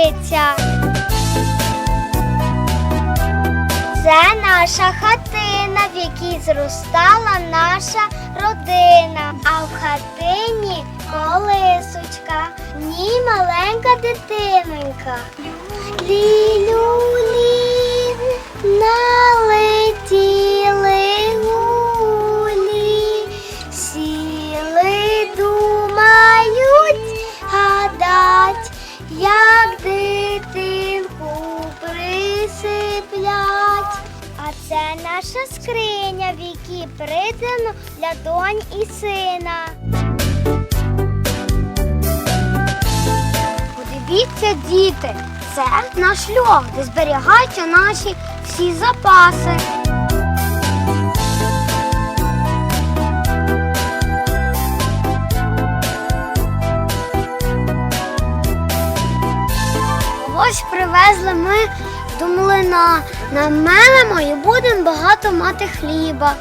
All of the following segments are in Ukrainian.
стоїть. Це наша хатина, в якій зростала наша родина. А в хатині колисочка, в ній маленька дитинонька. Лілюлі налетіли Це наша скриня, в якій придано для донь і сина. Подивіться, діти, це наш льох, де зберігаються наші всі запаси. Ось привезли ми до млина. Намелимо і будемо багато мати хліба.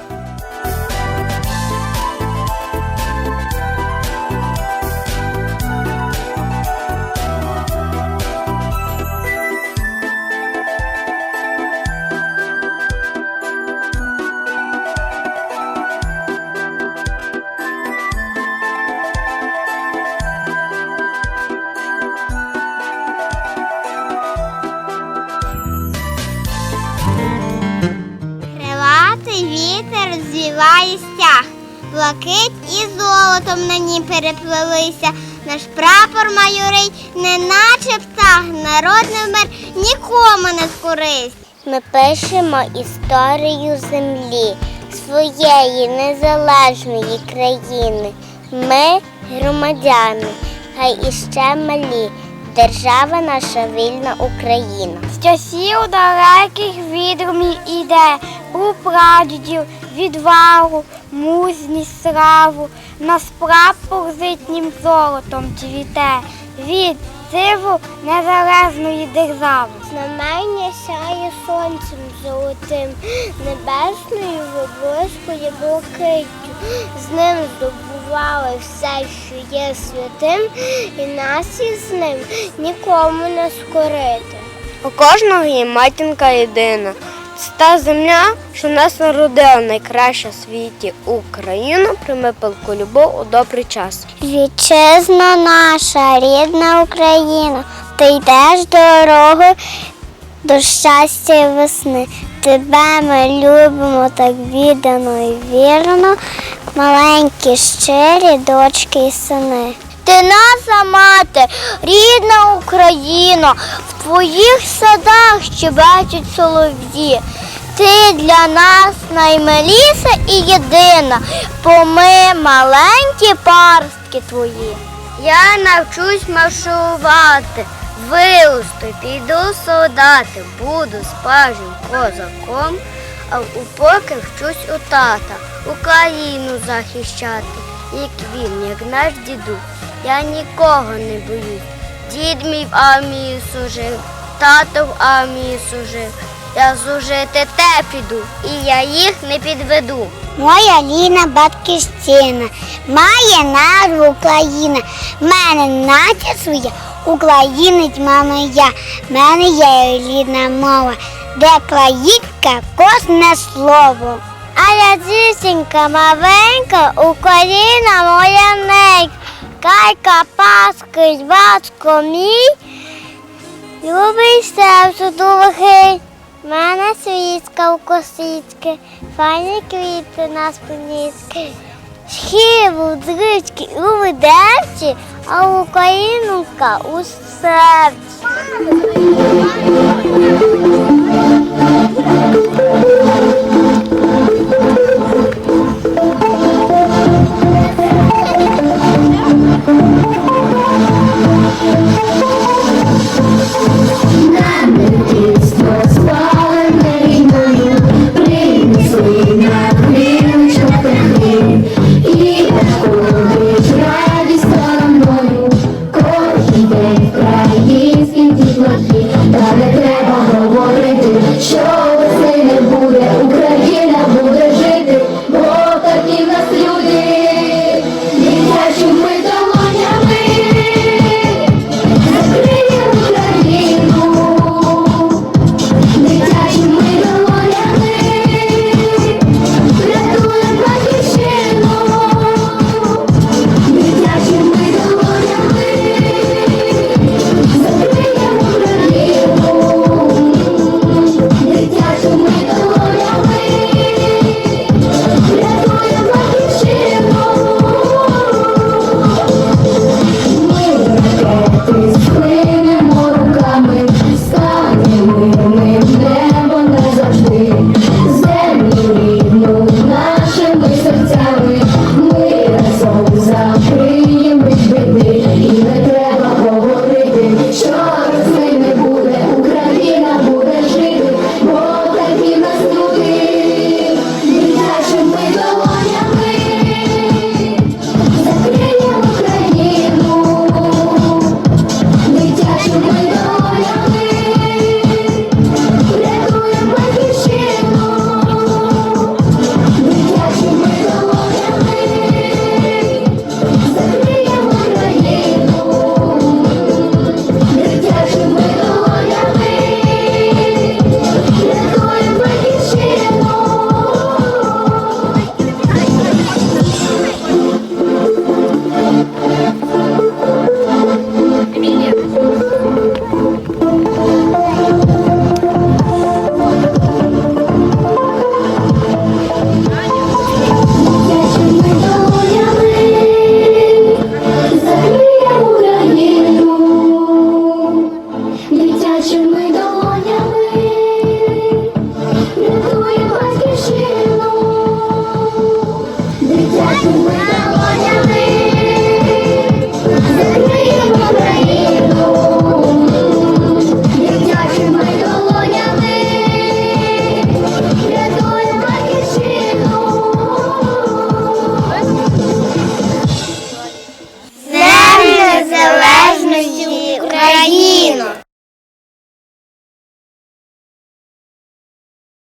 Стяг, блакить і золотом на ній переплелися. Наш прапор майорить, неначе птах, народний мир нікому не скорись. Ми пишемо історію землі, своєї незалежної країни. Ми громадяни, хай іще малі. Держава наша вільна Україна. З часів далеких відомі іде у прадідів відвагу, мужність славу, нас прапор зитнім золотом цвіте від сиву незалежної держави. Знамення сяє сонцем золотим, небесною виблискує блакиттю. З ним здобували все, що є святим, і нас із ним нікому не скорити. У кожного є матінка єдина. Це та земля, що нас народила найкраща в світі Україну, прийме пилку любов у добрий час. Вітчизна наша, рідна Україна, ти йдеш дорогою до щастя і весни. Тебе ми любимо так віддано і вірно, маленькі щирі дочки і сини. Ти наша мати, рідна Україна, твоїх садах щебечуть солов'ї. Ти для нас наймиліша і єдина, бо ми маленькі паростки твої. Я навчусь маршувати, виросту, піду солдати, буду справжнім козаком, а упоки вчусь у тата, Україну захищати, як він, як наш дідусь. Я нікого не боюсь. Дід мій в армії служив, тато в армії служив. Я служити те піду, і я їх не підведу. Моя Ліна батьківщина, має назву Україна. Мене наче своя, українець мама я. Мене є рідна мова, де країнська кожне слово. А я дівчинка маленька, Україна моя ненька. Кайка, паски, батько мій, любий серце дорогий. Мене свічка в косички, файні квіти на спиніцьки. Схиву, дрички у видерці, а українка у серці.